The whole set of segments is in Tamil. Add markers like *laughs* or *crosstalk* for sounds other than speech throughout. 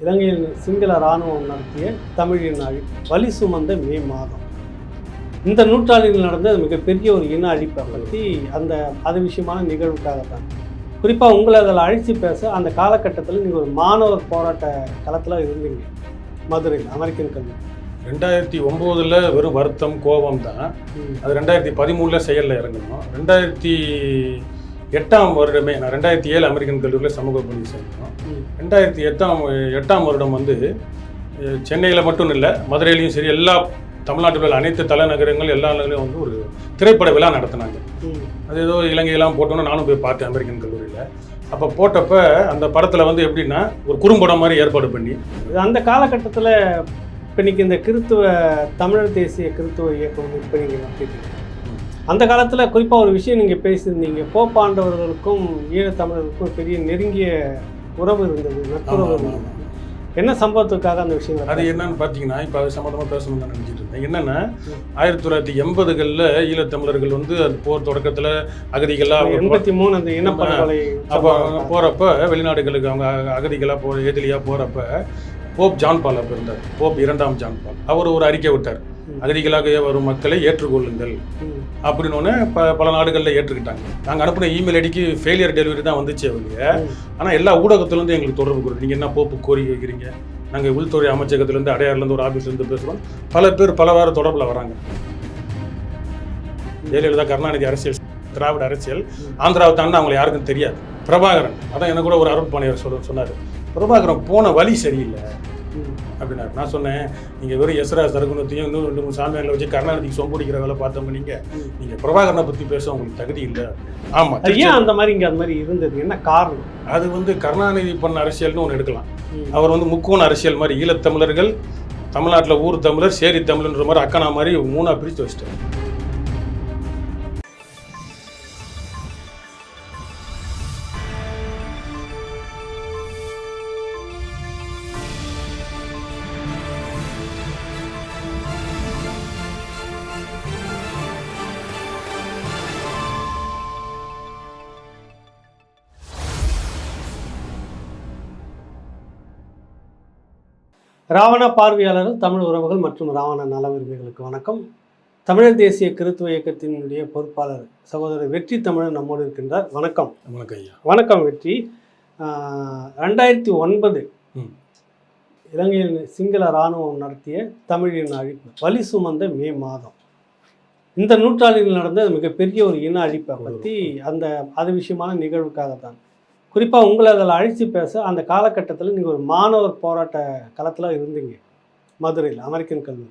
இலங்கையில் சிங்கள இராணுவம் நடத்திய தமிழின் அழிப்பு வலி சுமந்த மே மாதம். இந்த நூற்றாண்டில் நடந்த மிகப்பெரிய ஒரு இன அழிப்பை பற்றி அந்த அது விஷயமான நிகழ்வுக்காகத்தான். குறிப்பாக உங்களை அதில் அழைச்சி பேச அந்த காலகட்டத்தில் நீங்கள் ஒரு மாணவர் போராட்ட களத்தில் இருந்தீங்க. மதுரையில் அமெரிக்கன் கல்வி. ரெண்டாயிரத்தி ஒம்போதில் வெறும் வருத்தம் கோபம் தான். அது ரெண்டாயிரத்தி பதிமூணில் செயலில் இறங்கணும் ரெண்டாயிரத்தி எட்டாம் வருடமே நான் ரெண்டாயிரத்தி ஏழு அமெரிக்கன் கல்லூரியில் சமூக பணி சேர்ந்தோம். ரெண்டாயிரத்தி எட்டாம் எட்டாம் வருடம் வந்து சென்னையில் மட்டும் இல்லை மதுரையிலையும் சரி எல்லா தமிழ்நாட்டில் உள்ள அனைத்து தலைநகரங்கள் எல்லா நகரையும் வந்து ஒரு திரைப்பட விழா நடத்தினாங்க. அது ஏதோ இலங்கையெல்லாம் போட்டோன்னு நானும் போய் பார்த்தேன் அமெரிக்கன் கல்லூரியில். அப்போ போட்டப்ப அந்த படத்தில் வந்து எப்படின்னா ஒரு குறும்படம் மாதிரி ஏற்பாடு பண்ணி. அந்த காலகட்டத்தில் இப்போ இன்னைக்கு இந்த கிறித்துவ தமிழர் தேசிய கிறித்துவ இயக்கம் இப்போ நீங்கள் அந்த காலத்தில் குறிப்பாக ஒரு விஷயம் நீங்கள் பேசியிருந்தீங்க. போப்பாண்டவர்களுக்கும் ஈழத்தமிழர்களுக்கும் பெரிய நெருங்கிய உறவு இருந்தது நட்புறவு இருந்தது. என்ன சம்பவத்துக்காக அந்த விஷயங்கள் அது என்னன்னு பார்த்தீங்கன்னா இப்போ அது சம்மந்தமாக பேசணும்னு தான் நினச்சிட்டு இருந்தேன். என்னென்னா. ஆயிரத்தி தொள்ளாயிரத்தி எண்பதுகளில் ஈழத்தமிழர்கள் வந்து அது போர் தொடக்கத்தில் அகதிகளாக எண்பத்தி மூணு அந்த இனப்படுகொலை அப்போ போகிறப்ப வெளிநாடுகளுக்கு அவங்க அகதிகளாக போ எதிரியாக போகிறப்ப போப் ஜான் பால் அப்போ இருந்தார். போப் இரண்டாம் ஜான் பால் அவர் ஒரு அறிக்கை விட்டார். அகதிகளாக வரும் மக்களை ஏற்றுக்கொள்ளுங்கள். அப்படின்னு ப பல நாடுகளில் ஏற்றுக்கிட்டாங்க. நாங்கள் அனுப்பின இமெயில் ஐடிக்கு ஃபெயிலியர் டெலிவரி தான் வந்துச்சு அவங்க. ஆனால் எல்லா ஊடகத்துலேருந்து எங்களுக்கு தொடர்பு கொடுக்கும் நீங்கள் என்ன போப்பு கோரிக்கை வைக்கிறீங்க? நாங்கள் உள்துறை அமைச்சகத்துலேருந்து அடையாறுலேருந்து ஒரு ஆஃபீஸ்லேருந்து பேசுகிறோம் பல பேர் பல வார தொடர்பில் வராங்க. ஜெயலலிதா கருணாநிதி அரசியல் திராவிட அரசியல் ஆந்திராவை தாண்டி அவங்களை யாருக்கும் தெரியாது. பிரபாகரன். அதான் எனக்கு கூட ஒரு அருட்பாணியர் சொல்ல சொன்னார். பிரபாகரன் போன வழி சரியில்லை. அப்படின்னாரு நான் சொன்னேன் நீங்கள் வெறும் எஸ்ரா சரகுணத்தையும் இன்னும் ரெண்டு மூணு சாமியாரில் வச்சு கருணாநிதிக்கு சொம்பு பிடிக்கிற வேலை பார்த்தவங்க நீங்கள். நீங்கள் பிரபாகரனை பற்றி பேச உங்களுக்கு தகுதி இல்லை. ஆமாம் ஏன் அந்த மாதிரி இங்கே அந்த மாதிரி இருந்தது? என்ன காரணம்? அது வந்து கருணாநிதி பண்ண அரசியல்னு ஒன்று எடுக்கலாம். அவர் வந்து முக்கோண அரசியல் மாதிரி ஈழத்தமிழர்கள் தமிழ்நாட்டில் ஊர் தமிழர் சேரி தமிழன்ற மாதிரி அக்கனா மாதிரி மூணா பிரித்து வச்சிட்டார். ராவண பார்வையாளர்கள் தமிழ் உறவுகள் மற்றும் ராவண நல உரிமைகளுக்கு வணக்கம். தமிழர் தேசிய கிறித்துவ இயக்கத்தினுடைய பொறுப்பாளர் சகோதரர் வெற்றி தமிழர் நம்மோடு இருக்கின்றார். வணக்கம். உங்களுக்கு ஐயா. வணக்கம் வெற்றி. ரெண்டாயிரத்தி ஒன்பது ம். இலங்கையில் சிங்கள இராணுவம் நடத்திய தமிழின் அழிப்பு வலி சுமந்த மே மாதம். இந்த நூற்றாண்டில் நடந்த மிகப்பெரிய ஒரு இன அழிப்பை பற்றி அந்த அது விஷயமான நிகழ்வுக்காகத்தான். குறிப்பாக உங்களை அதில் அழைச்சி பேச அந்த காலகட்டத்தில் நீங்கள் ஒரு மாணவர் போராட்ட களத்தில் இருந்தீங்க மதுரையில் அமெரிக்கன் கல்லூரி.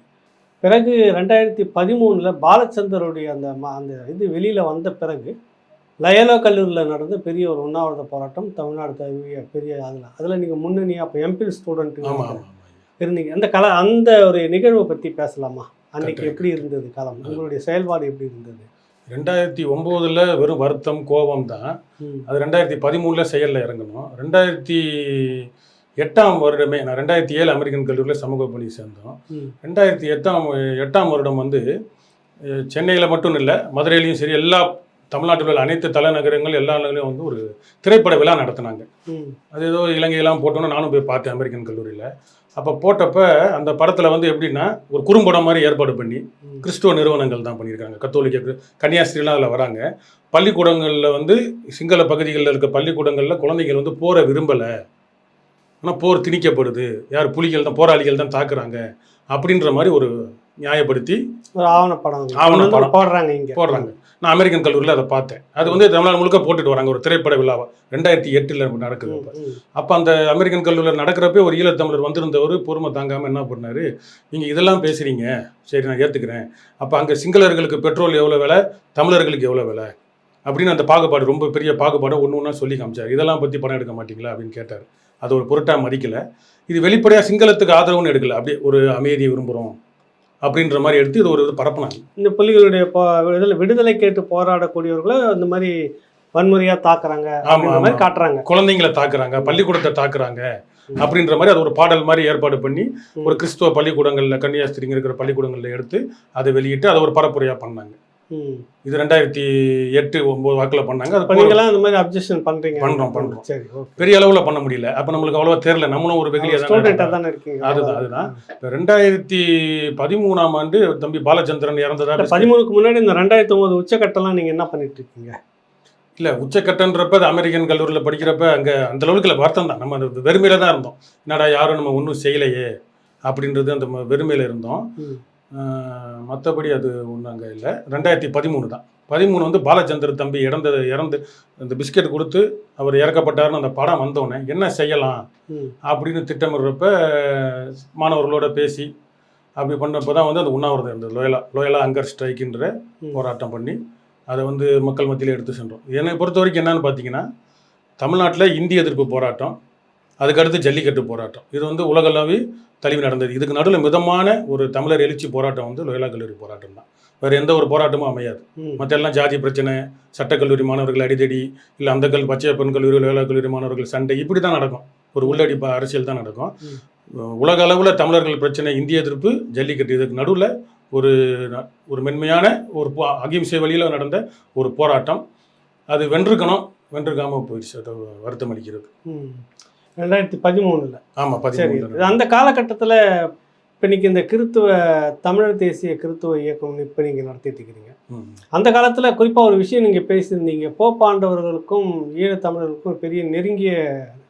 பிறகு ரெண்டாயிரத்தி பதிமூணில் பாலச்சந்தருடைய அந்த ம- அந்த இது வெளியில் வந்த பிறகு லயலோ கல்லூரியில் நடந்த பெரிய ஒரு உண்ணாவிரத போராட்டம் தமிழ்நாடு தழுவிய பெரிய அதில் அதில் நீங்கள் முன்னணி அப்போ எம்பில் ஸ்டூடெண்ட் ஆமாம் ஆமாம் இருந்தீங்க. அந்த கல அந்த ஒரு நிகழ்வை பற்றி பேசலாமா? அன்னைக்கு. எப்படி இருந்தது காலம் உங்களுடைய செயல்பாடு எப்படி இருந்தது? ரெண்டாயிரத்தி ஒம்போதில் வெறும் வருத்தம் கோபம் தான். அது ரெண்டாயிரத்தி பதிமூணில் செயலில் இறங்கணும் ரெண்டாயிரத்தி எட்டாம் வருடமே நான் ரெண்டாயிரத்தி ஏழு அமெரிக்கன் கல்லூரியில் சமூக பணி சேர்ந்தோம். ரெண்டாயிரத்தி எட்டாம் எட்டாம் வருடம் வந்து சென்னையில் மட்டும் இல்லை மதுரையிலையும் சரி எல்லா தமிழ்நாட்டில் உள்ள அனைத்து தலைநகரங்கள் எல்லா நகரையும் வந்து ஒரு திரைப்பட விழா நடத்தினாங்க. அது ஏதோ இலங்கையெல்லாம் போட்டோன்னு நானும் போய் பார்த்தேன் அமெரிக்கன் கல்லூரியில். அப்போ போட்டப்ப அந்த படத்தில் வந்து எப்படின்னா ஒரு குறும்படம் மாதிரி ஏற்பாடு பண்ணி. கிறிஸ்துவ நிறுவனங்கள் தான் பண்ணியிருக்காங்க. கத்தோலிக்க கன்னியாஸ்திரிலாம் அதில் வராங்க. பள்ளிக்கூடங்களில் வந்து சிங்கள பகுதிகளில் இருக்க பள்ளிக்கூடங்களில் குழந்தைகள் வந்து போரை விரும்பலை. ஆனால் போர் திணிக்கப்படுது. யார் புலிகள் தான் போராளிகள் தான் தாக்குறாங்க அப்படின்ற மாதிரி ஒரு நியாயப்படுத்தி ஒரு ஆவணப்படம். ஆவணப்படம். போடுறாங்க இங்க. போடுறாங்க. நான் அமெரிக்கன் கல்லூரியில் அதை பார்த்தேன். அது வந்து தமிழ்நாடு முழுக்க போட்டுட்டு வராங்க. ஒரு திரைப்பட விழாவை. ரெண்டாயிரத்தி எட்டில் நடக்குது அப்போ. அந்த அமெரிக்கன் கல்லூரியில் நடக்கிறப்பே ஒரு ஈழத்தமிழர் வந்திருந்தவர் பொறுமை தாங்காமல் என்ன பண்ணாரு? நீங்கள் இதெல்லாம் பேசுகிறீங்க சரி நான் ஏற்றுக்கிறேன் அப்போ அங்கே சிங்களர்களுக்கு பெட்ரோல் எவ்வளோ விலை? தமிழர்களுக்கு எவ்வளோ விலை? அப்படின்னு அந்த பாகுபாடு ரொம்ப பெரிய பாகுபாடை ஒன்று ஒன்றா சொல்லி காமிச்சார். இதெல்லாம் பற்றி படம் எடுக்க மாட்டீங்களா? அப்படின்னு கேட்டார். அது ஒரு பொருட்டாக மதிக்கல. இது வெளிப்படையாக சிங்களத்துக்கு ஆதரவுன்னு எடுக்கல. அப்படியே ஒரு அமைதியை விரும்புகிறோம் அப்படின்ற மாதிரி எடுத்து இது ஒரு இது பரப்புனாங்க இந்த புலிகளுடைய போ விடுதலை விடுதலை கேட்டு போராடக்கூடியவர்களை இந்த மாதிரி வன்முறையா தாக்குறாங்க அப்படின்ற மாதிரி. காட்டுறாங்க குழந்தைங்களை தாக்குறாங்க பள்ளிக்கூடத்தை தாக்குறாங்க அப்படின்ற மாதிரி அது ஒரு பாடல் மாதிரி ஏற்பாடு பண்ணி ஒரு கிறிஸ்துவ பள்ளிக்கூடங்களில் கன்னியாஸ்திரிங்க இருக்கிற பள்ளிக்கூடங்களில் எடுத்து அதை வெளியிட்டு அதை ஒரு பரப்புரையாக பண்ணாங்க. இது ரெண்டாயிரத்தி எட்டு ஒம்பது வாக்கில் பண்ணாங்க. அது நீங்களாம் இந்த மாதிரி அப்ஜெக்ஷன் பண்றீங்க. பண்றோம், பண்றோம். சரி பெரிய அளவில் பண்ண முடியல. அப்போ நம்மளுக்கு அவ்வளோவா தெரியல. நம்மளும் ஒரு வெகுளியாக ஸ்டூடெண்டா தானே இருக்கீங்க. அதுதான், அதுதான். இப்போ ரெண்டாயிரத்தி பதிமூணாம் ஆண்டு தம்பி பாலச்சந்திரன் இறந்ததா இந்த பதிமூணுக்கு முன்னாடி இந்த ரெண்டாயிரத்தி ஒன்பது உச்சக்கட்டம்லாம் நீங்க என்ன பண்ணிட்டு இருக்கீங்க? இல்லை உச்சக்கட்டன்றப்ப அது அமெரிக்கன் கல்லூரியில் படிக்கிறப்ப அங்கே அந்த அளவுக்கு இல்லை வருத்தம் தான். நம்ம அந்த வெறுமையில தான் இருந்தோம். என்னடா யாரும் நம்ம ஒன்றும் செய்யலையே அப்படின்றது அந்த வெறுமையில இருந்தோம். மற்றபடி அது ஒன்றும் அங்கே இல்லை. ரெண்டாயிரத்தி பதிமூணு தான். பதிமூணு வந்து பாலச்சந்திர தம்பி இறந்தது இறந்து அந்த பிஸ்கெட் கொடுத்து அவர் இறக்கப்பட்டாருன்னு அந்த படம் வந்தோடனே என்ன செய்யலாம். அப்படின்னு திட்டமிடுறப்ப மாணவர்களோட பேசி அப்படி பண்ணப்போ தான் வந்து அந்த உண்ணாவிரதம் இருந்தது. லோயலா லோயலா அங்கர் ஸ்ட்ரைக்குன்ற. போராட்டம் பண்ணி அதை வந்து மக்கள் மத்தியில் எடுத்து சென்றோம். என்னை பொறுத்த வரைக்கும் என்னன்னு பார்த்தீங்கன்னா தமிழ்நாட்டில் இந்திய எதிர்ப்பு போராட்டம். அதுக்கடுத்து ஜல்லிக்கட்டு போராட்டம். இது வந்து உலகளவி தழுவி நடந்தது. இதுக்கு நடுவில் மிதமான ஒரு தமிழர் எழுச்சி போராட்டம் வந்து லோயலா கல்லூரி போராட்டம் தான். வேறு எந்த ஒரு போராட்டமும் அமையாது. மற்ற எல்லாம் ஜாதி பிரச்சனை சட்டக்கல்லூரி மாணவர்கள் அடிதடி இல்லை அந்த கல் பச்சை பெண் கல்லூரி லோயலா கல்லூரி மாணவர்கள் சண்டை இப்படி தான் நடக்கும். ஒரு உள்ளடி அரசியல் தான் நடக்கும். உலக அளவில் தமிழர்கள் பிரச்சனை இந்திய எதிர்ப்பு ஜல்லிக்கட்டு. இதுக்கு நடுவில் ஒரு ஒரு மென்மையான ஒரு அகிம்சை வழியில் நடந்த ஒரு போராட்டம். அது வென்றிருக்கணும் வென்றிருக்காமல் போயிடுச்சு. அது வருத்தம் அளிக்கிறது. ரெண்டாயிரத்தி பதிமூணுல. ஆமாம் சரி அந்த காலகட்டத்துல இப்ப இன்னைக்கு இந்த கிறித்துவ தமிழர் தேசிய கிறித்துவ இயக்கம் இப்ப நீங்க நடத்திட்டு இருக்கிறீங்க. அந்த காலத்துல குறிப்பா ஒரு விஷயம் நீங்க பேசியிருந்தீங்க. போப்பாண்டவர்களுக்கும் ஈழத்தமிழர்களுக்கும் ஒரு பெரிய நெருங்கிய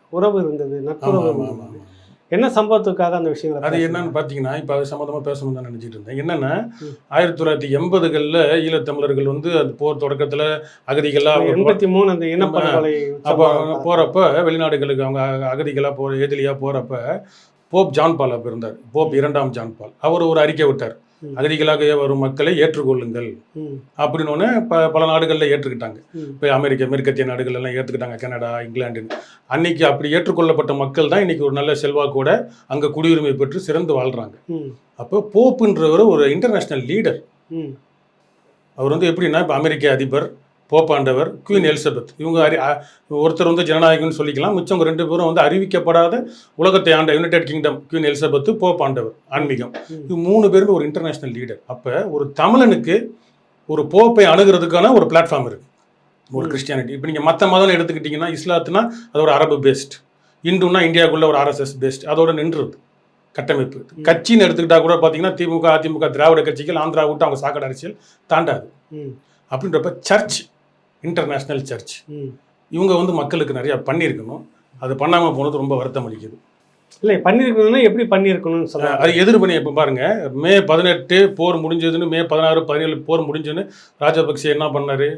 உறவு இருந்தது ஆமா, நட்புறவு ஆமா, இருந்தது. ஆமா, ஆமா. என்ன சம்பவத்துக்காக அந்த விஷயங்களை அது? என்னன்னு பார்த்தீங்கன்னா இப்போ அது சம்மந்தமாக பேசணும் தான் நினச்சிட்டு இருந்தேன் என்னென்னா. ஆயிரத்தி தொள்ளாயிரத்தி எண்பதுகளில் ஈழத்தமிழர்கள் வந்து அந்த போர் தொடக்கத்தில் அகதிகளாக எண்பத்தி மூணு அந்த இனப்படுகொலை அப்போ போகிறப்ப வெளிநாடுகளுக்கு அவங்க அகதிகளாக போகிற ஏதிலியாக போகிறப்ப போப் ஜான் பால் அப்போ இருந்தார் போப் இரண்டாம் ஜான் பால் அவர் ஒரு அறிக்கை விட்டார். அகதிகளாக வரும் மக்களை ஏற்றுக்கொள்ளுங்கள். அப்படின்னு ஒன்று ப பல நாடுகளில் ஏற்றுக்கிட்டாங்க. இப்போ அமெரிக்க மேற்கத்திய நாடுகள் எல்லாம் ஏற்றுக்கிட்டாங்க. கனடா இங்கிலாண்டுன்னு அன்னைக்கு அப்படி ஏற்றுக்கொள்ளப்பட்ட மக்கள் தான் இன்னைக்கு ஒரு நல்ல செல்வாக்கோட அங்கே குடியுரிமை பெற்று சிறந்து வாழ்கிறாங்க அப்போ போப்புன்றவர் ஒரு இன்டர்நேஷ்னல் லீடர் அவர் வந்து எப்படின்னா இப்போ அமெரிக்க அதிபர் போப்பாண்டவர் குயின் எலிசபெத் இவங்க அறி ஒருத்தர் வந்து ஜனநாயகம்னு சொல்லிக்கலாம். மிச்சவங்க ரெண்டு பேரும் வந்து அறிவிக்கப்படாத உலகத்தை ஆண்ட யுனைடெட் கிங்டம் குயின் எலிசபெத் போப்பாண்டவர் ஆன்மீகம். இது மூணு பேருமே ஒரு இன்டர்நேஷ்னல் லீடர் அப்போ ஒரு தமிழனுக்கு ஒரு போப்பை அணுகிறதுக்கான ஒரு பிளாட்ஃபார்ம் இருக்கு. ஒரு. கிறிஸ்டியானிட்டி இப்போ நீங்கள் மற்ற மதம் எடுத்துக்கிட்டிங்கன்னா இஸ்லாத்துனா அது ஒரு அரபு பேஸ்ட் இந்துன்னா இந்தியாவுக்குள்ள ஒரு ஆர்எஸ்எஸ் பேஸ்ட் அதோட நின்றுது. கட்டமைப்பு. கட்சின்னு எடுத்துக்கிட்டா கூட பார்த்தீங்கன்னா திமுக அதிமுக திராவிட கட்சிகள் ஆந்திரா விட்டு அவங்க சாக்கடை அரசியல் தாண்டாது. அப்படின்றப்ப சர்ச் இன்டர்நேஷ்னல் சர்ச். இவங்க வந்து மக்களுக்கு நிறைய பண்ணியிருக்கணும். அது பண்ணாமல் போனது ரொம்ப வருத்தம் அளிக்குது. இல்லை பண்ணியிருக்கணும்னா எப்படி பண்ணியிருக்கணும்னு சொல்லுவாங்க அது எதிர்பணி இப்போ பாருங்க. மே பதினெட்டு போர் முடிஞ்சதுன்னு மே பதினாறு பதினேழு போர் முடிஞ்சுன்னு ராஜபக்சே என்ன பண்ணாரு?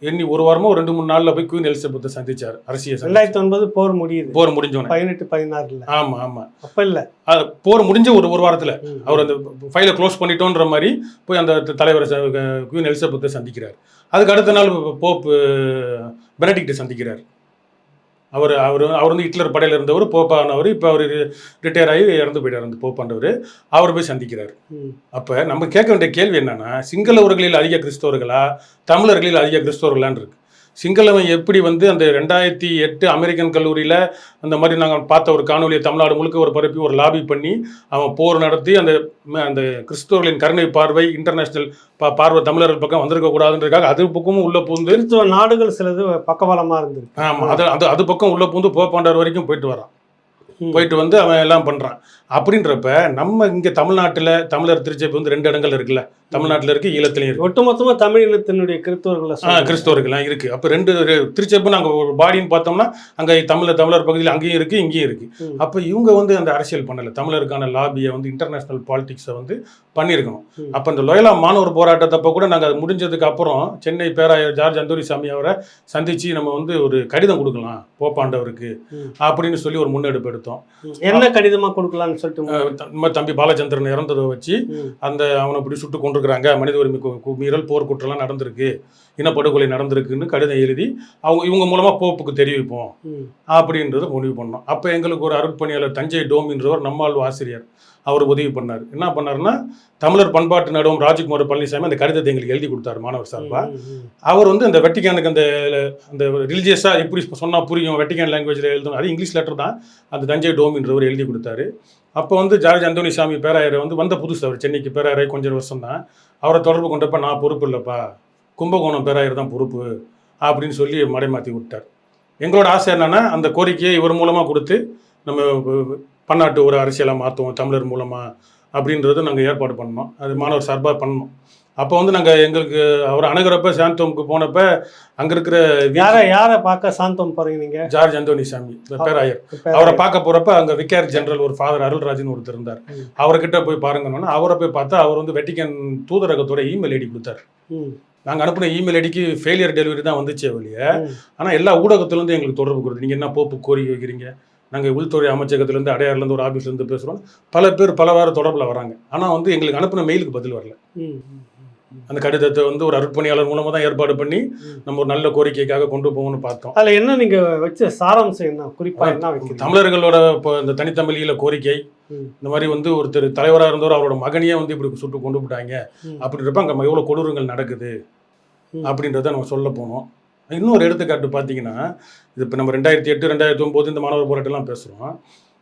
எண்ணி ஒரு வாரமோ ரெண்டு மூணு நாள்ல போய் குயின் எலிசபெத்தை சந்திச்சார் அரசியல். ரெண்டாயிரத்தி ஒன்பது போர் முடியுது. போர் முடிஞ்சோன்னே பதினெட்டு பதினாறுல. ஆமா ஆமா. அப்ப இல்ல. போர் முடிஞ்ச ஒரு ஒரு வாரத்துல அவர் அந்த ஃபைலை க்ளோஸ் பண்ணிட்டோன்ற மாதிரி போய் அந்த தலைவரை குயின் எலிசபெத்தை சந்திக்கிறார். அதுக்கு அடுத்த நாள் போப் பெனடிக்ட்டை சந்திக்கிறார். அவர் அவர் அவர் வந்து ஹிட்லர் படையில் இருந்தவர் போப்பானவர் இப்போ அவர் ரிட்டையர் ஆகி இறந்து போயிட்டார் அந்த போப்பாண்டவர் அவர் போய் சந்திக்கிறார். அப்போ நம்ம கேட்க வேண்டிய கேள்வி என்னன்னா சிங்களவர்களில் அதிக கிறிஸ்தவர்களா தமிழர்களில் அதிக கிறிஸ்தவர்களான்னு இருக்கு. சிங்களவன் எப்படி வந்து அந்த ரெண்டாயிரத்தி எட்டு அமெரிக்கன் கல்லூரியில் அந்த மாதிரி நாங்கள் பார்த்த ஒரு காணொலியை தமிழ்நாடு முழுக்க ஒரு பரப்பி ஒரு லாபி பண்ணி அவன் போர் நடத்தி அந்த அந்த கிறிஸ்தவர்களின் கருணை பார்வை இன்டர்நேஷ்னல் பா பார்வை தமிழர்கள் பக்கம் வந்திருக்க கூடாதுன்றதுக்காக அது பக்கமும் உள்ள பூந்து கிறிஸ்துவ நாடுகள் சிலது பக்கபலமா இருந்திருக்கு. ஆமாம் அது அது அது பக்கம் உள்ள பூந்து போப்பாண்டவர் வரைக்கும் போயிட்டு வரான். போயிட்டு வந்து அவன் எல்லாம் பண்ணுறான் அப்படின்றப்ப நம்ம இங்கே தமிழ்நாட்டில் தமிழர் திருச்சபை வந்து ரெண்டு இடங்கள் இருக்குல்ல. தமிழ்நாட்டில் இருக்கு ஈழத்துலையும் இருக்கு. ஒட்டுமொத்தமா தமிழ் இனத்தினுடைய கிறிஸ்தவர்களை ஆ. கிறிஸ்தவர்கள்லாம் இருக்கு. அப்போ ரெண்டு திருச்செப்பு நாங்கள் ஒரு பாடின்னு பார்த்தோம்னா அங்கே தமிழர் தமிழர் பகுதியில் அங்கேயும் இருக்கு இங்கேயும் இருக்கு. ம், அப்போ இவங்க வந்து அந்த அரசியல் பண்ணல. தமிழருக்கான லாபியை வந்து இன்டர்நேஷனல் பாலிடிக்ஸை வந்து பண்ணியிருக்கணும். ம். அப்போ இந்த லோயலா மாணவர் போராட்டத்தப்போ கூட நாங்கள் அது முடிஞ்சதுக்கு அப்புறம் சென்னை பேராயர் ஜார்ஜ் அந்தோரிசாமி அவரை சந்திச்சு நம்ம வந்து ஒரு கடிதம் கொடுக்கலாம் போப்பாண்டவருக்கு. அப்படின்னு சொல்லி ஒரு முன்னெடுப்பு எடுத்தோம். ம். என்ன கடிதமா கொடுக்கலாம்னு சொல்லிட்டு நம்ம தம்பி பாலச்சந்திரன் இறந்ததை வச்சு அந்த அவனை இப்படி சுட்டு கொண்டிருக்கிறாங்க மனித உரிமை மீறல் போர் குற்றம்லாம் நடந்திருக்கு. இனப்படுகொலை நடந்திருக்குன்னு கடிதம் எழுதி அவங்க இவங்க மூலமாக போப்புக்கு தெரிவிப்போம். அப்படின்றத முடிவு பண்ணோம். அப்போ எங்களுக்கு ஒரு அருட்பணியாளர் தஞ்சை டோமின்றவர் நம்மாழ்வு ஆசிரியர் அவர் உதவி பண்ணார். என்ன பண்ணாருன்னா தமிழர் பண்பாட்டு நடுவம் ராஜ்குமார் பழனிசாமி அந்த கடிதத்தை எங்களுக்கு எழுதி கொடுத்தாரு மாணவர் சார்பா. ம், ம். அவர் வந்து அந்த வெட்டிக்கானுக்கு அந்த அந்த ரிலீஜியஸாக எப்படி சொன்னால் புரியும் வெட்டிக்கான் லாங்குவேஜில் எழுதணும் அது இங்கிலீஷ் லெட்டர் தான். அந்த தஞ்சை டோமின்றவர் எழுதி கொடுத்தாரு. அப்போ வந்து ஜார்ஜ் அந்தோனிசாமி பேராயரை வந்து வந்த புதுசு அவர் சென்னைக்கு பேராயரை கொஞ்சம் வருஷம் தான். அவரை தொடர்பு கொண்டப்ப நான் பொறுப்பு இல்லைப்பா கும்பகோணம் பேராயர் தான் பொறுப்பு அப்படின்னு சொல்லி மடைமாற்றி விட்டார். எங்களோட ஆசை என்னன்னா அந்த கோரிக்கையை இவர் மூலமாக கொடுத்து நம்ம பன்னாட்டு ஒரு அரசியலாக மாற்றுவோம் தமிழர் மூலமாக அப்படின்றத நாங்கள் ஏற்பாடு பண்ணோம். அது மாணவர் சார்பாக பண்ணோம். அப்போ வந்து நாங்கள் எங்களுக்கு அவர் அணுகிறப்ப சாந்தோமுக்கு போனப்ப அங்கே இருக்கிற யாரை யாரை பார்க்க சாந்தம் போறீங்க? நீங்க ஜார்ஜ் அந்தோனி சாமி பேராயர். அவரை பார்க்க போறப்ப அங்க விகார் ஜெனரல் ஒரு ஃபாதர் அருள்ராஜன் ஒருத்தர் இருந்தார். அவர்கிட்ட போய் பாருங்கன்னா அவரை போய் பார்த்தா அவர் வந்து வெட்டிக்கன் தூதரகத்தோட இமெயில் ஐடி கொடுத்தாரு. ம், நாங்க அனுப்பின இமெயில் ஐடிக்கு ஃபெயிலியர் டெலிவரி தான் வந்துச்சே ஒழிய ம். ஆனா எல்லா ஊடகத்துல இருந்து எங்களுக்கு தொடர்பு கொடுத்து நீங்க என்ன போப்பு கோரிக்கை வைக்கிறீங்க? நாங்க உள்துறை அமைச்சகத்துல இருந்து அடையாறுல இருந்து ஒரு ஆபீஸ்ல இருந்து பேசுறோம் பல பேர் பல வார தொடர்புல வராங்க ஆனா வந்து எங்களுக்கு அனுப்பின மெயிலுக்கு பதில் வரல. அந்த கடிதத்தை வந்து ஒரு அருட்பணியாளர் மூலமா தான் ஏற்பாடு பண்ணி. நம்ம ஒரு நல்ல கோரிக்கைக்காக கொண்டு போகணும்னு பார்த்தோம் அதுல என்ன நீங்க வச்ச சாராம்சம் என்ன குறிப்பா என்ன தமிழர்களோட இப்போ இந்த தனித்தமிழில கோரிக்கை. இந்த மாதிரி வந்து ஒருத்தர் தலைவராக இருந்தவர் அவரோட மகனையே வந்து இப்படி சுட்டு கொண்டு விட்டாங்க ம். அப்படின்றப்ப அங்கே எவ்வளோ கொடூரங்கள் நடக்குது. அப்படின்றத நம்ம சொல்ல போனோம் இன்னொரு எடுத்துக்காட்டு பார்த்தீங்கன்னா இது இப்போ நம்ம ரெண்டாயிரத்தி எட்டு ரெண்டாயிரத்தி ஒம்பது இந்த மாணவர் போராட்டம்லாம் பேசுகிறோம்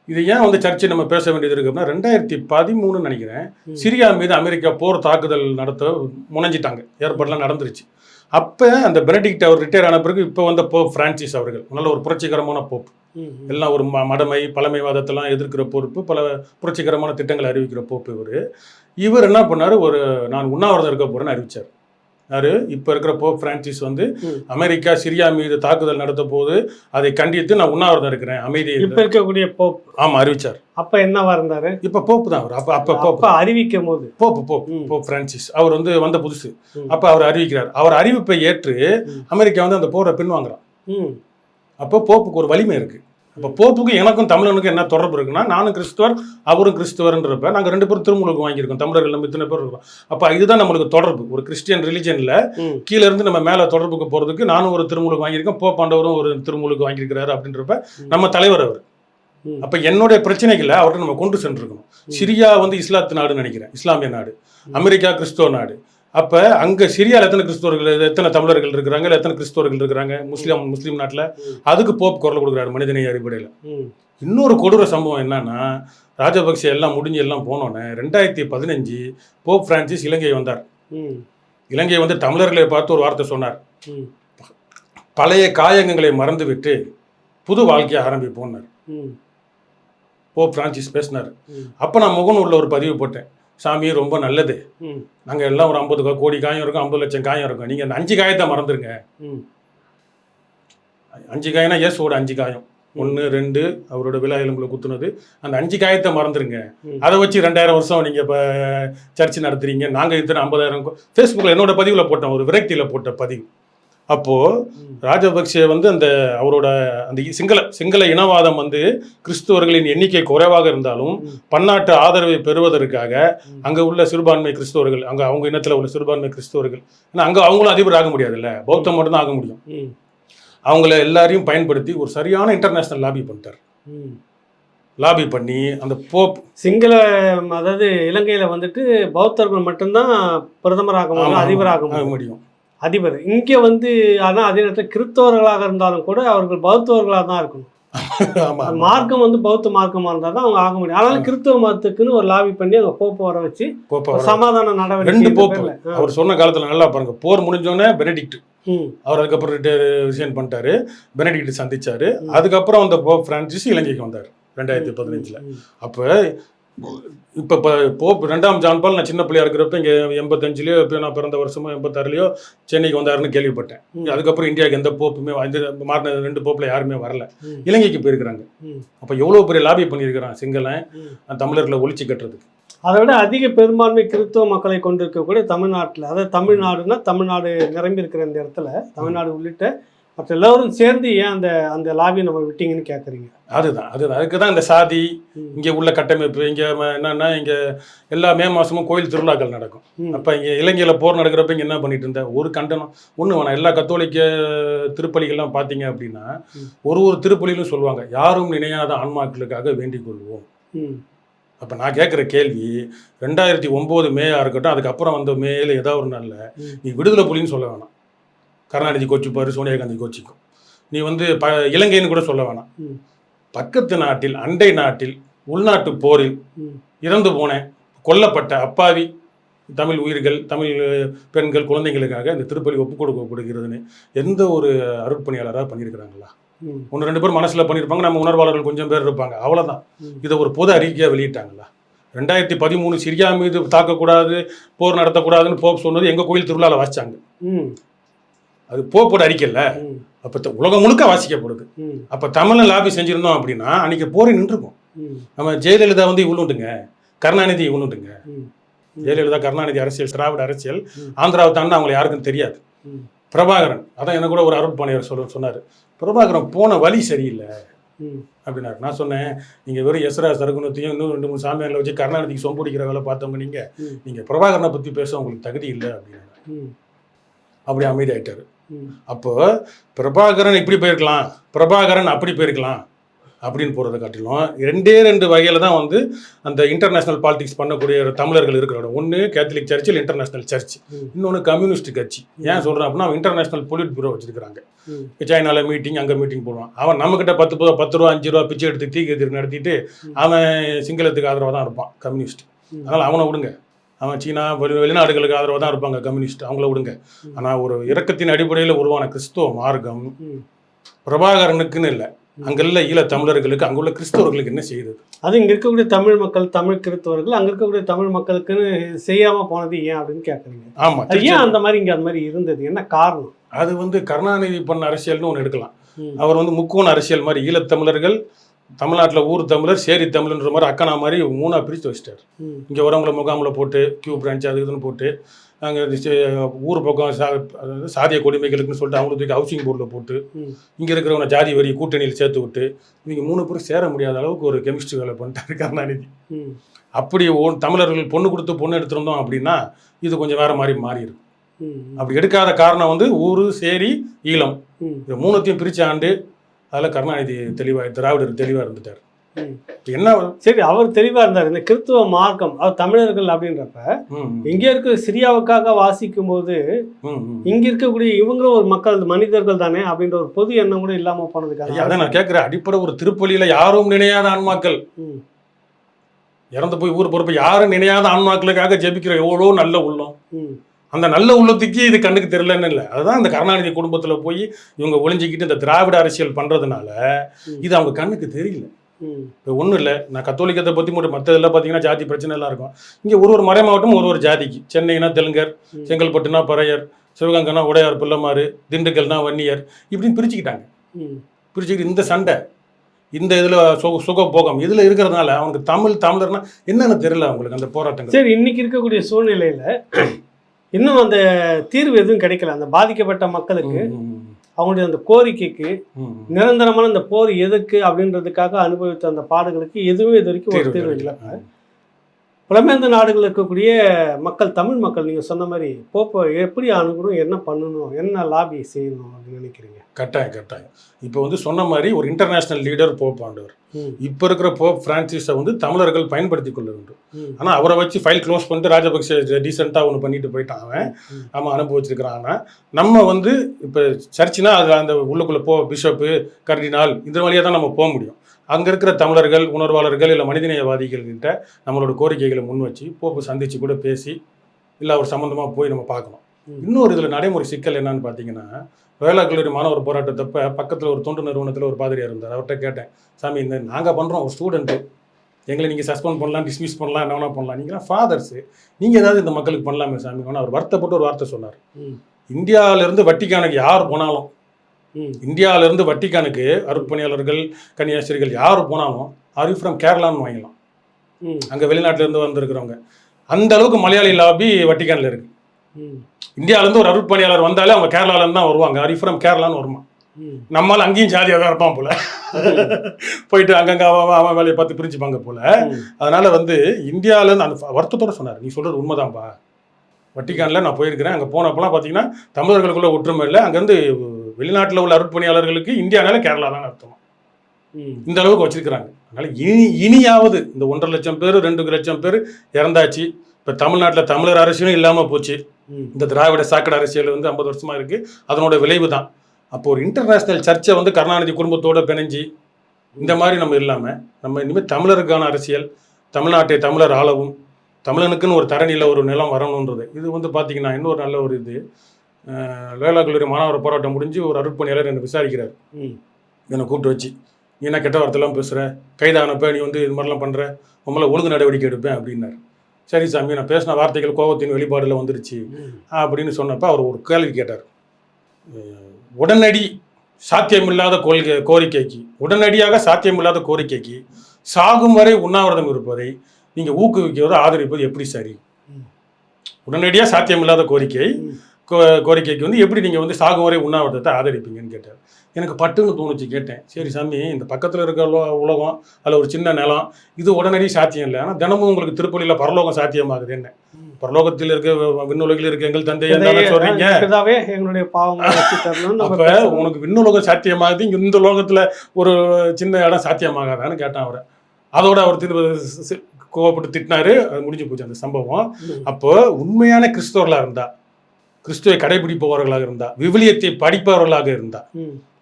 இது ஏன் வந்து சர்ச்சை நம்ம பேச வேண்டியது இருக்கு அப்படின்னா ரெண்டாயிரத்தி பதிமூணுன்னு நினைக்கிறேன். சிரியா மீது அமெரிக்கா போர் தாக்குதல் நடத்த முனைஞ்சிட்டாங்க. ஏற்பாடுலாம் நடந்துருச்சு. அப்போ அந்த பெனடிக்ட் அவர் ரிட்டையர் ஆன பிறகு இப்போ வந்த போப் பிரான்சிஸ் அவர்கள் நல்ல ஒரு புரட்சிகரமான போப். எல்லாம் ஒரு மடமை பழமைவாதத்தெல்லாம் எதிர்க்கிற பொறுப்பு பல புரட்சிகரமான திட்டங்களை அறிவிக்கிற போப்பு இவர். இவர் என்ன பண்ணார்? ஒரு நான் உண்ணாவிரதம் இருக்க போகிறேன்னு அறிவிச்சார். யாரு? இப்போ இருக்கிற போப் பிரான்சிஸ் வந்து. அமெரிக்கா சிரியா மீது தாக்குதல் நடத்த போது அதை கண்டித்து நான் உண்ணாவிரதம் இருக்கிறேன் அமைதி இப்ப இருக்கக்கூடிய போப் ஆமா அறிவிச்சார். அப்ப என்னவா இருந்தாரு? இப்போ போப்பு தான் அவர். அப்போ அப்போ போப் அப்ப அறிவிக்கும் போது. Pope pope. போப் பிரான்சிஸ் அவர் வந்து வந்த புதுசு. அப்போ அவர் அறிவிக்கிறார். அவர் அறிவிப்பை ஏற்று. அமெரிக்கா வந்து அந்த போரை பின்வாங்குறான். ம், அப்போ போப்புக்கு ஒரு வலிமை இருக்கு. அப்போ போப்புக்கு எனக்கும் தமிழனுக்கும் என்ன தொடர்பு இருக்குன்னா நானும் கிறிஸ்துவர் அவரும் கிறிஸ்துவர்ன்றப்ப நாங்கள் ரெண்டு பேரும் திருமுழுக்கு வாங்கியிருக்கோம். தமிழர்கள் நம்ம இத்தனை பேர் இருக்கிறோம் அப்போ இதுதான் நம்மளுக்கு தொடர்பு. ஒரு கிறிஸ்டியன் ரிலிஜனில் கீழே இருந்து நம்ம மேலே தொடர்புக்கு போகிறதுக்கு நானும் ஒரு திருமுழுக்கு வாங்கியிருக்கேன். போப்பாண்டவரும் ஒரு திருமுழுக்கு வாங்கியிருக்கிறாரு அப்படின்றப்ப நம்ம தலைவர் அவர். அப்போ என்னுடைய பிரச்சனைகளை அவர்கிட்ட நம்ம கொண்டு சென்றிருக்கணும். சிரியா வந்து இஸ்லாத்து நாடுன்னு நினைக்கிறேன். இஸ்லாமிய நாடு. அமெரிக்கா கிறிஸ்துவ நாடு. அப்போ அங்கே சிரியாவில் எத்தனை கிறிஸ்தவர்கள் எத்தனை தமிழர்கள் இருக்கிறாங்க இல்லை எத்தனை கிறிஸ்தவர்கள் இருக்கிறாங்க? முஸ்லீம் முஸ்லீம் நாட்டில். அதுக்கு போப் குரல் கொடுக்குறாரு மனிதநேய அடிப்படையில். இன்னொரு கொடூர சம்பவம் என்னன்னா ராஜபக்சே எல்லாம் முடிஞ்சு எல்லாம் போனோன்னே ரெண்டாயிரத்தி பதினஞ்சு போப் பிரான்சிஸ் இலங்கை வந்தார். இலங்கை வந்து தமிழர்களை பார்த்து ஒரு வார்த்தை சொன்னார். பழைய காயங்களை மறந்துவிட்டு புது வாழ்க்கையை ஆரம்பிப்போன்னார் போப் பிரான்சிஸ் பேசினார். அப்போ நான் முகநூலில் ஒரு பதிவு போட்டேன். சாமி ரொம்ப நல்லது. நாங்கள் எல்லாம் ஒரு ஐம்பது கோடி காயம் இருக்கும் ஐம்பது லட்சம் காயம் இருக்கும். நீங்கள் அந்த அஞ்சு காயத்தை மறந்துருங்க. அஞ்சு காயம்னா இயேசுவோட அஞ்சு காயம். ஒன்று ரெண்டு அவரோட விழா எலும்புல குத்துனது. அந்த அஞ்சு காயத்தை மறந்துருங்க. ம். அதை வச்சு ரெண்டாயிரம் வருஷம் நீங்கள் இப்போ சர்ச் நடத்துறீங்க. நாங்கள் இத்தனை ஐம்பதாயிரம் ஃபேஸ்புக்கில் என்னோட பதிவில் போட்டோம் ஒரு விரக்தியில் போட்ட பதிவு. அப்போது. ராஜபக்சே வந்து அந்த அவரோட அந்த சிங்கள சிங்கள இனவாதம் வந்து கிறிஸ்துவர்களின் எண்ணிக்கை குறைவாக இருந்தாலும். பன்னாட்டு ஆதரவை பெறுவதற்காக. அங்கே உள்ள சிறுபான்மை கிறிஸ்தவர்கள் அங்கே அவங்க இனத்தில் உள்ள சிறுபான்மை கிறிஸ்தவர்கள் ஏன்னா அங்கே அவங்களும் அதிபர் ஆக முடியாதுல்ல பௌத்தம் மட்டும்தான் ஆக முடியும் அவங்கள எல்லாரையும் பயன்படுத்தி ஒரு சரியான இன்டர்நேஷனல் லாபி பண்ணிட்டார். லாபி பண்ணி அந்த போப் சிங்கள அதாவது இலங்கையில வந்துட்டு பௌத்தர்கள் மட்டும்தான் பிரதமராக முடியும் அதிபராக முடியும் அதிபர். இங்க வந்து ஆனா அதே நேரத்தில் கிறிஸ்தவர்களாக இருந்தாலும் கூட அவர்கள் பௌத்தவர்களாக தான் இருக்கணும். மார்க்கம் வந்து பௌத்த மார்க்கமா இருந்தா தான் அவங்க ஆக முடியும். ஆனாலும் கிறிஸ்தவ மதத்துக்குன்னு ஒரு லாபி பண்ணி அங்க போப்பு வர வச்சு போப்ப சமாதான ரெண்டு நடவடிக்கை போப்பு. பேர்ல. ஆ. அவர் சொன்ன காலத்துல நல்லா பாருங்க. போர் முடிஞ்சோடனே பெனடிக்ட் அவர் அதுக்கப்புறம் ரிசைன் பண்ணிட்டாரு. பெனடிக்ட் சந்திச்சாரு. அதுக்கப்புறம் அந்த போப் பிரான்சிஸ் இலங்கைக்கு வந்தார். ரெண்டாயிரத்தி பதினஞ்சுல. அப்போ இப்போ இப்போ போப் ரெண்டாம் ஜான் பால் நான் சின்ன பிள்ளையா இருக்கிறப்ப இங்கே எண்பத்தஞ்சுலையோ இப்போ நான் பிறந்த வருஷமோ எண்பத்தாறுலையோ சென்னைக்கு வந்தாருன்னு கேள்விப்பட்டேன். அதுக்கப்புறம் இந்தியாவுக்கு எந்த போப்புமே இந்த மாறின ரெண்டு போப்பில் யாருமே வரல. இலங்கைக்கு போயிருக்கிறாங்க. அப்போ எவ்வளோ பெரிய லாபி பண்ணியிருக்கிறான் சிங்களன். தமிழர்களை ஒழிச்சு கட்டுறதுக்கு. அதை விட அதிக பெரும்பான்மை கிறிஸ்தவ மக்களை கொண்டிருக்கக்கூடிய தமிழ்நாட்டில் அதாவது தமிழ்நாடுனா தமிழ்நாடு நிரம்பி இருக்கிற இந்த இடத்துல தமிழ்நாடு உள்ளிட்ட மற்ற எல்லோரும் சேர்ந்து ஏன் அந்த அந்த லாபி நம்ம விட்டீங்கன்னு கேட்குறீங்க அதுதான் அதுதான். அதுக்கு தான் இந்த சாதி இங்கே உள்ள கட்டமைப்பு இங்கே என்னன்னா இங்கே எல்லா மே மாதமும் கோயில் திருவிழாக்கள் நடக்கும். அப்போ இங்கே இலங்கையில் போர் நடக்கிறப்ப இங்கே என்ன பண்ணிட்டு இருந்த? ஒரு கண்டனம். ஒன்று வேணாம். எல்லா கத்தோலிக்க திருப்பலிகள்லாம் பார்த்தீங்க அப்படின்னா. ஒரு ஒரு திருப்பலியிலும் சொல்லுவாங்க யாரும் நினையாத ஆன்மாக்களுக்காக வேண்டிக் கொள்வோம். அப்போ நான் கேட்குற கேள்வி ரெண்டாயிரத்தி ஒம்பது மேயா இருக்கட்டும் அதுக்கப்புறம் வந்த மேல ஏதாவது ஒரு நாளில். நீ விடுதலை புலின்னு சொல்ல வேணாம். கருணாநிதி கோச்சிப்பாரு சோனியா காந்தி கோச்சிக்கும். நீ வந்து ப இலங்கைன்னு கூட சொல்ல வேணாம். பக்கத்து நாட்டில் அண்டை நாட்டில் உள்நாட்டு போரில். இறந்து போன கொல்லப்பட்ட அப்பாவி தமிழ் உயிர்கள் தமிழ் பெண்கள் குழந்தைங்களுக்காக இந்த திருப்பலி ஒப்புக் கொடுக்கப்படுகிறதுன்னு எந்த ஒரு அருட்பணியாளராக பண்ணியிருக்கிறாங்களா? ஒன்று ரெண்டு பேர் மனசில் பண்ணியிருப்பாங்க நம்ம உணர்வாளர்கள் கொஞ்சம் பேர் இருப்பாங்க. அவ்வளோதான். இதை ஒரு பொது அறிக்கையாக வெளியிட்டாங்களா? ரெண்டாயிரத்தி பதிமூணு சிரியா மீது தாக்கக்கூடாது போர் நடத்தக்கூடாதுன்னு போப் சொன்னது எங்கள் கோயில் திருவிழாவில் வாசிச்சாங்க. ம், அது போப்போட அறிக்கையில் அப்போ உலகம் முழுக்க வாசிக்கப்படுது அப்போ தமிழில் லாபி செஞ்சுருந்தோம் அப்படின்னா அன்றைக்கி போரே நின்றுருக்கும். நம்ம ஜெயலலிதா வந்து இவ்வளோண்டுங்க கருணாநிதி இவ்வளோண்டுங்க ஜெயலலிதா கருணாநிதி அரசியல் திராவிட அரசியல். ஆந்திராவை தாண்டி அவங்களுக்கு யாருக்கும் தெரியாது. பிரபாகரன். அதான் எனக்கு கூட ஒரு அருட்பாணியர் சொல்ல சொன்னார். பிரபாகரன் போன வழி சரியில்லை. அப்படின்னாரு. நான் சொன்னேன் நீங்கள் வெறும் எஸ்ரா சரகுணத்தையும் இன்னும் ரெண்டு மூணு சாமியாரில் வச்சு கருணாநிதிக்கு சொம்புடிக்கிற வேலை பார்த்தவங்க நீங்கள். நீங்கள் பிரபாகரனை பற்றி பேச உங்களுக்கு தகுதி இல்லை. அப்படின்னாரு. அப்படி அமைதியாயிட்டாரு. அப்போ பிரபாகரன் இப்படி போயிருக்கலாம் பிரபாகரன் அப்படி போயிருக்கலாம் அப்படின்னு போகிறத காட்டிலும் ரெண்டே ரெண்டு வகையில் தான் வந்து அந்த இன்டர்நேஷனல் பாலிடிக்ஸ் பண்ணக்கூடிய தமிழர்கள் இருக்கிறோட ஒன்று கேத்தலிக் சர்ச்சில் இன்டர்நேஷனல் சர்ச். இன்னொன்று கம்யூனிஸ்ட் கட்சி ஏன் சொல்கிறேன் அப்படின்னா அவன் இன்டர்நேஷனல் பொலிட் பியூரோ வச்சிருக்காங்க ம். சைனாவில் மீட்டிங் அங்கே மீட்டிங் போடுவான் அவன் நம்மக்கிட்ட பத்து ரூபா பத்து ரூபா அஞ்சு ரூபா பிச்சை எடுத்து தீ எதிர் நடத்திட்டு. அவன் சிங்களத்துக்கு ஆதரவாக தான் இருப்பான் கம்யூனிஸ்ட். அதனால் அவனை விடுங்க அவன் சீனா வெளி வெளிநாடுகளுக்கு ஆதரவாக தான் இருப்பாங்க கம்யூனிஸ்ட். அவங்கள விடுங்க. ஆனால் ஒரு இறக்கத்தின் அடிப்படையில் உருவான கிறிஸ்துவ மார்க்கம். பிரபாகரனுக்குன்னு இல்லை. அங்குள்ள ஈழ தமிழர்களுக்கு அங்குள்ள கிறிஸ்தவர்களுக்கு என்ன செய்யுது அது இங்க இருக்கக்கூடிய தமிழ் மக்கள் தமிழ் கிறிஸ்தவர்கள் அங்க இருக்கக்கூடிய தமிழ் மக்களுக்குன்னு செய்யாம போனது ஏன் அப்படின்னு கேக்குறீங்க? ஆமாம் ஏன் அந்த மாதிரி இங்க அந்த மாதிரி இருந்தது? என்ன காரணம்? அது வந்து கருணாநிதி பண்ண அரசியல்னு ஒன்று எடுக்கலாம். அவர் வந்து முக்கோண அரசியல் மாதிரி ஈழத்தமிழர்கள் தமிழ்நாட்டில் ஊர் தமிழர் சேரி தமிழன்ற மாதிரி அக்கனா மாதிரி மூணாக பிரித்து வச்சிட்டார். இங்கே வரவங்கள முகாமில் போட்டு கியூ பிரான்ச் அது இதுன்னு போட்டு அங்கே ஊர் பக்கம் சா சாதிய கொடுமைகளுக்குன்னு சொல்லிட்டு அவங்களுக்கு தூக்கி ஹவுசிங் போர்டில் போட்டு. இங்கே இருக்கிறவங்க ஜாதி வரி கூட்டணியில் சேர்த்து விட்டு இவங்க மூணு பேரும் சேர முடியாத அளவுக்கு ஒரு கெமிஸ்ட்ரி வேலை பண்ணிட்டாரு கருணாநிதி. அப்படி ஓ- தமிழர்கள் பொண்ணு கொடுத்து பொண்ணு எடுத்திருந்தோம் அப்படின்னா இது கொஞ்சம் வேற மாதிரி மாறி இருக்கும் ம், அப்படி எடுக்காத காரணம் வந்து ஊர் சேரி ஈழம். இது மூணுத்தையும் பிரிச்ச ஆண்டு அதில் கருணாநிதி தெளிவாக திராவிடர் தெளிவாக இருந்துட்டார். என்ன சரி அவர் தெளிவா இருந்தார். இந்த கிறிஸ்துவ மார்க்கம் அவர் தமிழர்கள் அப்படின்றப்ப இங்க இருக்க சிரியாவுக்காக வாசிக்கும் போது. இங்க இருக்கக்கூடிய இவங்களும் ஒரு மக்கள் மனிதர்கள் தானே அப்படின்ற ஒரு பொது எண்ணம் கூட இல்லாம ஐயா, போனதுக்காக அதான் நான் கேட்குறேன். அடிப்படை ஒரு திருப்பலியில யாரும் நினையாத ஆன்மாக்கள். இறந்து போய் ஊர் பொறுப்பு யாரும் நினையாத ஆன்மாக்களுக்காக ஜெபிக்கிற எவ்வளோ நல்ல உள்ளம். அந்த நல்ல உள்ளத்துக்கு இது கண்ணுக்கு தெரியலன்னு இல்லை. அதுதான் இந்த கருணாநிதி குடும்பத்தில் போய் இவங்க ஒளிஞ்சிக்கிட்டு இந்த திராவிட அரசியல் பண்ணுறதுனால. இது அவங்க கண்ணுக்கு தெரியல. இப்போ ஒன்றும் இல்லை. நான் கத்தோலிக்கத்தை பற்றி மட்டும் மற்றதெல்லாம் பார்த்தீங்கன்னா ஜாதி பிரச்சனை எல்லாம் இருக்கும். இங்கே ஒரு ஒரு மறை மாவட்டம் ஒரு ஒரு ஜாதிக்கு. சென்னைனா தெலுங்கர். செங்கல்பட்டுனா பறையர் சிவகங்கைனா உடையார் பிள்ளைமாறு திண்டுக்கல்னா வன்னியர் இப்படின்னு பிரிச்சுக்கிட்டாங்க. பிரிச்சுக்கிட்டு இந்த சண்டை இந்த இதில் சுக சுக போகம் இதில் இருக்கிறதுனால அவனுக்கு தமிழ் தமிழர்னா என்னன்னு தெரியல அவங்களுக்கு அந்த போராட்டங்கள். சரி இன்னைக்கு இருக்கக்கூடிய சூழ்நிலையில இன்னும் அந்த தீர்வு எதுவும் கிடைக்கல அந்த பாதிக்கப்பட்ட மக்களுக்கு அவங்களுடைய அந்த கோரிக்கைக்கு. நிரந்தரமான இந்த போர் எதுக்கு அப்படின்றதுக்காக அனுபவித்த அந்த பாடுகளுக்கு எதுவுமே இது வரைக்கும் ஒரு தீர்வு. இல்லை புலம்பெயர்ந்த நாடுகளில் இருக்கக்கூடிய மக்கள் தமிழ் மக்கள் நீங்கள் சொன்ன மாதிரி போப்போ எப்படி அணுகணும் என்ன பண்ணணும் என்ன லாபி செய்யணும் அப்படின்னு நினைக்கிறீங்க? கட்டாயம் கட்டாயம். இப்போ வந்து சொன்ன மாதிரி ஒரு இன்டர்நேஷனல் லீடர் போப் ஆண்டவர். இப்போ இருக்கிற போப் பிரான்சிஸை வந்து தமிழர்கள் பயன்படுத்தி கொள்ள வேண்டும். ஆனால் அவரை வச்சு ஃபைல் க்ளோஸ் பண்ணிட்டு ராஜபக்சே டீசெண்டாக ஒன்று பண்ணிட்டு போயிட்டான் அவன். அவன் அனுபவிச்சிருக்கிறான் ஆனா, நம்ம வந்து இப்போ சர்ச்சுனா அது அந்த உள்ளுக்குள்ளே போ பிஷப்பு கர்டினால் இந்த வழியாக தான் நம்ம போக முடியும். அங்கே இருக்கிற தமிழர்கள் உணர்வாளர்கள் இல்லை மனிதநேயவாதிகள் கிட்ட நம்மளோட கோரிக்கைகளை முன் வச்சு போப்பு சந்திச்சு கூட பேசி இல்லை அவர் சம்மந்தமாக போய் நம்ம பார்க்கணும். இன்னொரு இதில் நடைமுறை சிக்கல் என்னன்னு பார்த்தீங்கன்னா வேளா கல்லூரி மாணவர் போராட்டத்தப்ப பக்கத்தில் ஒரு தொண்டு நிறுவனத்தில் ஒரு பாதிரியார் இருந்தார். அவர்கிட்ட கேட்டேன் சாமி இந்த நாங்கள் பண்ணுறோம் ஒரு ஸ்டூடெண்ட்டு எங்களை நீங்கள் சஸ்பெண்ட் பண்ணலாம் டிஸ்மிஸ் பண்ணலாம் என்ன பண்ணலாம். நீங்களாம் ஃபாதர்ஸு நீங்கள் ஏதாவது இந்த மக்களுக்கு பண்ணலாமே சாமி. அவர் வருத்தப்பட்டு ஒரு வார்த்தை சொன்னார். இந்தியாவிலேருந்து வட்டிக்கானுக்கு யார் போனாலும் இந்தியாவிலேருந்து வட்டிக்கானுக்கு அருட்பணியாளர்கள் கன்னியாஸ்திரிகள் யார் போனாலும் ஆர் ஃப்ரம் கேரளான்னு வாங்கலாம் ம், அங்கே வெளிநாட்டிலேருந்து வந்திருக்கிறவங்க. அந்த அளவுக்கு மலையாளி லாபி வட்டிக்கானில் இருக்கு. இந்தியாவிலேருந்து ஒரு அருட்பணியாளர் வந்தாலே அவங்க கேரளாலேருந்து தான் வருவாங்க. ஆர் ஃப்ரம் கேரளான்னு வருமா? ம், நம்மால் அங்கேயும் ஜாதியாக தான் இருப்பான் போல. *laughs* போயிட்டு அங்கங்கே அவன் அவன் வேலையை பார்த்து பிரிச்சுப்பாங்க போல. அதனால வந்து இந்தியாவிலேருந்து அந்த வருத்தத்தோட சொன்னார். நீ சொல்றது உண்மைதான்ப்பா வட்டிக்கானில் நான் போயிருக்கிறேன். அங்கே போனப்பெல்லாம் பார்த்தீங்கன்னா தமிழர்களுக்குள்ள ஒற்றுமை இல்லை. அங்கேருந்து வெளிநாட்டில் உள்ள அருட்பணியாளர்களுக்கு இந்தியானால கேரளா தான் அர்த்தம்? ம், இந்த அளவுக்கு வச்சிருக்கிறாங்க. அதனால இனி இனியாவது இந்த ஒன்றரை லட்சம் பேர் ரெண்டு லட்சம் பேர் இறந்தாச்சு. இப்போ தமிழ்நாட்டில் தமிழர் அரசியலும் இல்லாமல் போச்சு. இந்த திராவிட சாக்கடை அரசியல் வந்து ஐம்பது வருஷமா இருக்கு. அதனோட விளைவு தான். அப்போ ஒரு இன்டர்நேஷனல் சர்ச்சை வந்து கருணாநிதி குடும்பத்தோட பிணைஞ்சு இந்த மாதிரி நம்ம இல்லாமல் நம்ம இனிமேல் தமிழருக்கான அரசியல் தமிழ்நாட்டை தமிழர் ஆளவும் தமிழனுக்குன்னு ஒரு தரணியில் ஒரு நிலம் வரணுன்றது இது வந்து பார்த்தீங்கன்னா இன்னொரு நல்ல ஒரு இது. லேலா கல்லூரி மாணவர் போராட்டம் முடிஞ்சு ஒரு அருட்பணியாளர் என்னை விசாரிக்கிறார். என்னை கூப்பிட்டு வச்சு நீ என்ன கெட்ட வார்த்தைலாம் பேசுகிற கைதானப்ப நீ வந்து இது மாதிரிலாம் பண்ணுற உங்களை ஒழுங்கு நடவடிக்கை எடுப்பேன் அப்படின்னாரு. சரி சாமி நான் பேசின வார்த்தைகள் கோபத்தின் வெளிப்பாடில் வந்துருச்சு. அப்படின்னு சொன்னப்போ அவர் ஒரு கேள்வி கேட்டார். உடனடி சாத்தியமில்லாத கொள்கை கோரிக்கைக்கு உடனடியாக சாத்தியமில்லாத கோரிக்கைக்கு சாகும் வரை உண்ணாவிரதம் இருப்பதை நீங்கள் ஊக்குவிக்கிறது ஆதரிப்பது எப்படி சரி. உடனடியாக சாத்தியமில்லாத கோரிக்கை கோரிக்கைக்கு வந்து எப்படி நீங்கள் வந்து சாகும் வரை உண்ணாவிரதத்தை ஆதரிப்பீங்கன்னு கேட்டார் எனக்கு பட்டுன்னு தோணுச்சு கேட்டேன். சரி சாமி இந்த பக்கத்தில் இருக்க உல- உலகம் அதில் ஒரு சின்ன நிலம் இது உடனடி சாத்தியம் இல்லை. ஆனால் தினமும் உங்களுக்கு திருப்பலியில் பரலோகம் சாத்தியமாகுது என்ன. பரலோகத்தில் இருக்க விண்ணுலகில் இருக்க எங்கள் தந்தை சொல்றீங்க? எங்களுடைய நம்ம அப்ப. உனக்கு விண்ணுலகம் சாத்தியமாகுது இங்க இந்த லோகத்துல ஒரு சின்ன இடம் சாத்தியமாகாதான்னு கேட்டான் அவரை. அதோட அவர் திரும்ப கோவப்பட்டு திட்டினாரு. முடிஞ்சு போச்சு அந்த சம்பவம். அப்போ உண்மையான கிறிஸ்தவர்களா இருந்தா கிறிஸ்துவை கடைபிடிப்பவர்களாக இருந்தா விவிலியத்தை படிப்பவர்களாக இருந்தா.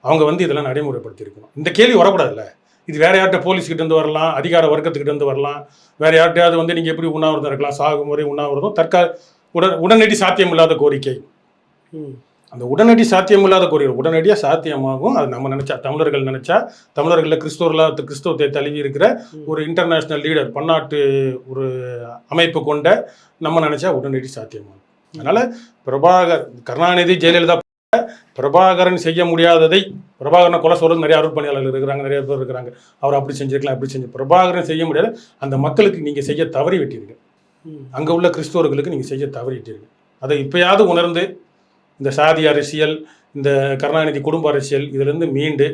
அவங்க வந்து இதெல்லாம் நடைமுறைப்படுத்தி இருக்கணும் இந்த கேள்வி வரக்கூடாதுல்ல இது வேற யார்கிட்ட போலீஸ் கிட்ட இருந்து வரலாம் அதிகார வர்க்கத்துக்கிட்ட இருந்து வரலாம் வேற யார்கிட்டயாவது வந்து நீங்க எப்படி உண்ணாவிரதம் இருக்கலாம் சாகும் முறை உண்ணாவிரதம் தற்கா உடன் உடனடி சாத்தியமில்லாத கோரிக்கை ம். அந்த உடனடி சாத்தியமில்லாத கோரிக்கை உடனடியாக சாத்தியமாகும் அது நம்ம நினைச்சா தமிழர்கள் நினைச்சா தமிழர்களில் கிறிஸ்தவர்களா கிறிஸ்தவத்தை தழுவி இருக்கிற. ஒரு இன்டர்நேஷனல் லீடர் பன்னாட்டு ஒரு அமைப்பு கொண்ட நம்ம நினைச்சா உடனடி சாத்தியமாகும் அதனால பிரபாகர் கருணாநிதி ஜெயலலிதா பிரபாகரன் செய்ய முடியாததை பிரபாகரனை கொலை சொல்றது நிறைய அருட்பணியாளர்கள் இருக்கிறாங்க நிறைய பேர் இருக்கிறாங்க. அவர் அப்படி செஞ்சிருக்கலாம் இப்படி செஞ்சு பிரபாகரன் செய்ய முடியாத. அந்த மக்களுக்கு நீங்க செய்ய தவறி விட்டீர்கள். அங்க உள்ள கிறிஸ்தவர்களுக்கு நீங்க செய்ய தவறிட்டீர்கள் அதை இப்பயாவது உணர்ந்து இந்த சாதி அரசியல் இந்த கருணாநிதி குடும்ப அரசியல் இதிலிருந்து மீண்டு.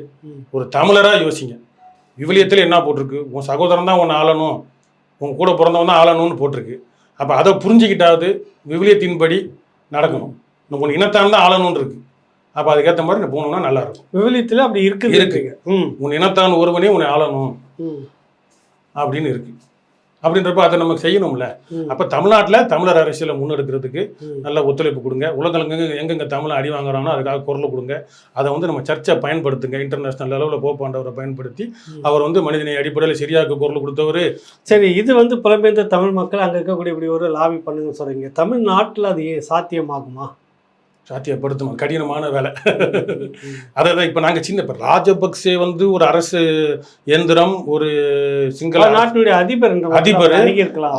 ஒரு தமிழரா யோசிங்க. விவிலியத்தில் என்ன போட்டிருக்கு? உன் சகோதரன் தான் உன்னை ஆளணும். உன் கூட பிறந்தவன் தான் ஆளணும்னு போட்டிருக்கு. அப்போ அதை புரிஞ்சுக்கிட்டாவது விவிலியத்தின்படி நடக்கணும் உன் இனத்தான் தான் ஆளணும்னு இருக்கு அப்போ அதுக்கேற்ற மாதிரி போகணும்னா நல்லா இருக்கும் விவிலியத்துல அப்படி இருக்குது இருக்கு. ம். உன் இனத்தான் ஒருவனே உன்னை ஆளணும் ம். அப்படின்னு இருக்கு அப்படின்றப்ப அதை நமக்கு செய்யணும்ல. அப்போ தமிழ்நாட்டில் தமிழர் அரசியலை முன்னெடுக்கிறதுக்கு. நல்ல ஒத்துழைப்பு கொடுங்க. உலகங்க எங்கெங்க தமிழ் அடி வாங்குறானோ அதுக்காக குரல் கொடுங்க. அதை வந்து நம்ம சர்ச்சை பயன்படுத்துங்க. இன்டர்நேஷனல் லெவலில் போப்பாண்டவரை பயன்படுத்தி. அவர் வந்து மனிதனை அடிப்படையில் சரியாக்கு குரல் கொடுத்தவர். சரி இது வந்து புலம்பெயர்ந்த தமிழ் மக்கள் அங்க இருக்கக்கூடிய இப்படி ஒரு லாபி பண்ணுங்கன்னு சொல்றீங்க. தமிழ்நாட்டுல அது சாத்தியமாகுமா? சாத்தியப்படுத்துமா கடினமான வேலை அதாவது இப்போ நாங்கள் சின்ன இப்போ ராஜபக்சே வந்து ஒரு அரசு இயந்திரம் ஒரு சிங்கள நாட்டினுடைய அதிபர் அதிபர்.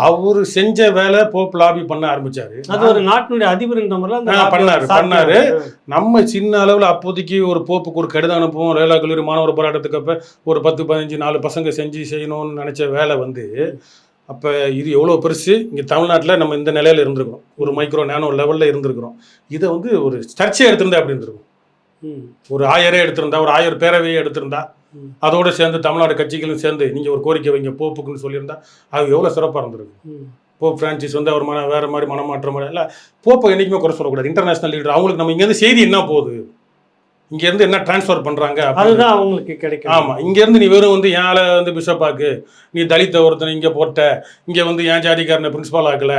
அவர் செஞ்ச வேலை போப் லாபி பண்ண ஆரம்பிச்சாரு அது ஒரு நாட்டினுடைய அதிபர் பண்ணாரு. பண்ணாரு. நம்ம சின்ன அளவில் அப்போதைக்கு ஒரு போப்புக்கு ஒரு கடிதம் அனுப்புவோம் லேலா கல்லூரி மாணவர் போராட்டத்துக்கு அப்போ ஒரு பத்து பதினஞ்சு நாலு பசங்க செஞ்சு செய்யணும்னு நினச்ச வேலை வந்து அப்போ இது எவ்வளோ பெருசு? இங்கே தமிழ்நாட்டில் நம்ம இந்த நிலையில் இருந்திருக்கிறோம். ஒரு மைக்ரோ நேனோ லெவலில் இருந்திருக்கிறோம். இதை வந்து ஒரு சர்ச்சையை எடுத்திருந்தா அப்படி இருந்திருக்கும். ஒரு ஆயரே எடுத்திருந்தா ஒரு ஆயர் பேரவையே எடுத்திருந்தா. அதோடு சேர்ந்து தமிழ்நாடு கட்சிகளும் சேர்ந்து நீங்கள் ஒரு கோரிக்கை வைங்க போப்புக்குன்னு சொல்லியிருந்தா அது எவ்வளோ சிறப்பாக இருந்திருக்கும். போப் பிரான்சிஸ் வந்து அவர் மன வேறு மாதிரி மனமாற்றம் இல்லை போப்பை என்றைக்குமே குறை சொல்லக்கூடாது. இன்டர்நேஷனல் லீடர் அவங்களுக்கு நம்ம இங்கேருந்து செய்தி என்ன போகுது? இங்கேருந்து என்ன ட்ரான்ஸ்ஃபர் பண்ணுறாங்க அதுதான் அவங்களுக்கு கிடைக்கும் ஆமாம் இங்கேருந்து நீ வெறும் வந்து ஏன் வந்து பிஷப்பாக்கு நீ தலித்த ஒருத்தனை இங்கே போட்ட. இங்கே வந்து ஏன் ஜாதிக்காரனை பிரின்சிபால் ஆக்கல.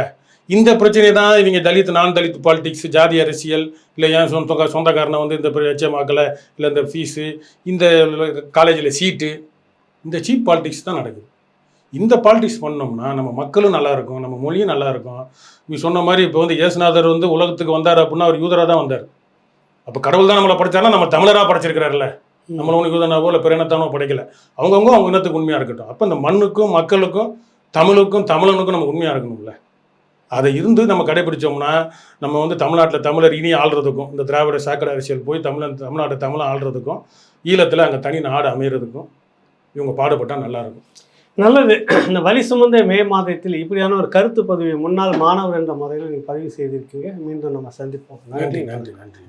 இந்த பிரச்சனை தான் இவங்க தலித் நான் தலித் பாலிடிக்ஸ் ஜாதி அரசியல் இல்லை ஏன் சொந்த சொந்தக்காரனை வந்து இந்த எச்சமாக்கலை இல்லை இந்த ஃபீஸு இந்த காலேஜில் சீட்டு இந்த சீப் பாலிடிக்ஸ் தான் நடக்குது. இந்த பாலிடிக்ஸ் பண்ணோம்னா நம்ம மக்களும் நல்லா இருக்கும் நம்ம மொழியும் நல்லா இருக்கும். நீ சொன்ன மாதிரி இப்போ வந்து இயேசுநாதர் வந்து உலகத்துக்கு வந்தார் அப்படின்னா அவர் யூதராக தான் வந்தார். அப்போ கடவுள் தான் நம்மளை படைச்சாருன்னா நம்ம தமிழராக படைச்சிருக்கிறாருல்ல. ம். நம்மள ஒன்று யூதனாவோ இல்லை பிற இனத்தானோ படைக்கல. அவங்கவுங்க அவங்க இனத்துக்கு உண்மையாக இருக்கட்டும். அப்போ இந்த மண்ணுக்கும் மக்களுக்கும் தமிழுக்கும் தமிழனுக்கும் நம்ம உண்மையாக இருக்கணும்ல. அதை இருந்து நம்ம கடைபிடிச்சோம்னா நம்ம வந்து தமிழ்நாட்டில் தமிழர் இனி ஆள்றதுக்கும் இந்த திராவிட சாக்கடை அரசியல் போய் தமிழன் தமிழ்நாட்டை தமிழை ஆள்றதுக்கும் ஈழத்தில் அங்கே தனி நாடு அமைகிறதுக்கும் இவங்க பாடுபட்டால் நல்லா இருக்கும் நல்லது. இந்த வலி சுமந்த மே மாதத்தில் இப்படியான ஒரு கருத்து பதிவை முன்னாள் மாணவர் என்ற முறையில் நீங்கள் பதிவு செய்திருக்கீங்க. மீண்டும் நம்ம சந்திப்போம். நன்றி நன்றி நன்றி.